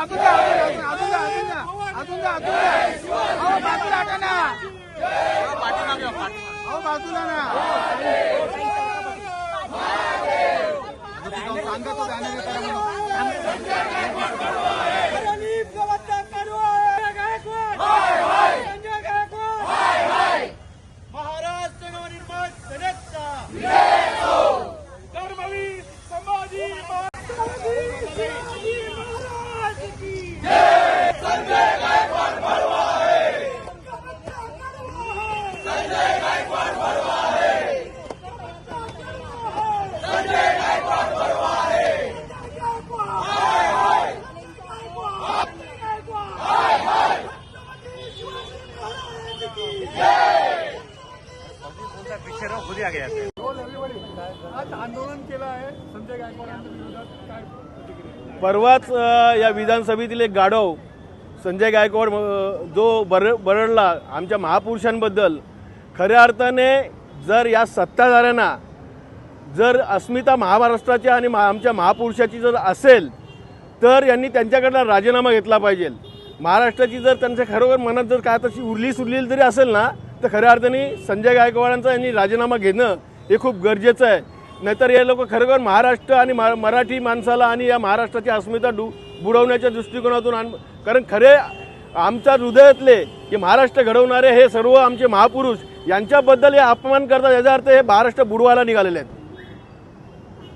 अजून अजून अजून अजून सांगा तो बॅनर आज आंदोलन केलं आहे संजय गायकवाडांच्या विरोधात काय प्रतिक्रिया परवाच या विधानसभेतील एक गाढव संजय गायकवाड जो बर बरडला आमच्या महापुरुषांबद्दल खऱ्या अर्थाने जर या सत्ताधाऱ्यांना जर अस्मिता महाराष्ट्राच्या आणि महा आमच्या महापुरुषाची जर असेल तर यांनी त्यांच्याकडला राजीनामा घेतला पाहिजे. महाराष्ट्राची जर त्यांच्या खरोखर मनात जर काय तशी उरली सुरलेली जरी असेल ना तर खऱ्या अर्थाने संजय गायकवाडांचा यांनी राजीनामा घेणं हे खूप गरजेचं आहे. नाहीतर हे लोक खरोखर महाराष्ट्र आणि मा मराठी माणसाला आणि या महाराष्ट्राची अस्मिता डु बुडवण्याच्या दृष्टिकोनातून आण कारण खरे आमच्या हृदयातले हे महाराष्ट्र घडवणारे हे सर्व आमचे महापुरुष यांच्याबद्दल हे अपमान करतात याचा अर्थ हे महाराष्ट्र बुडवायला निघालेले आहेत.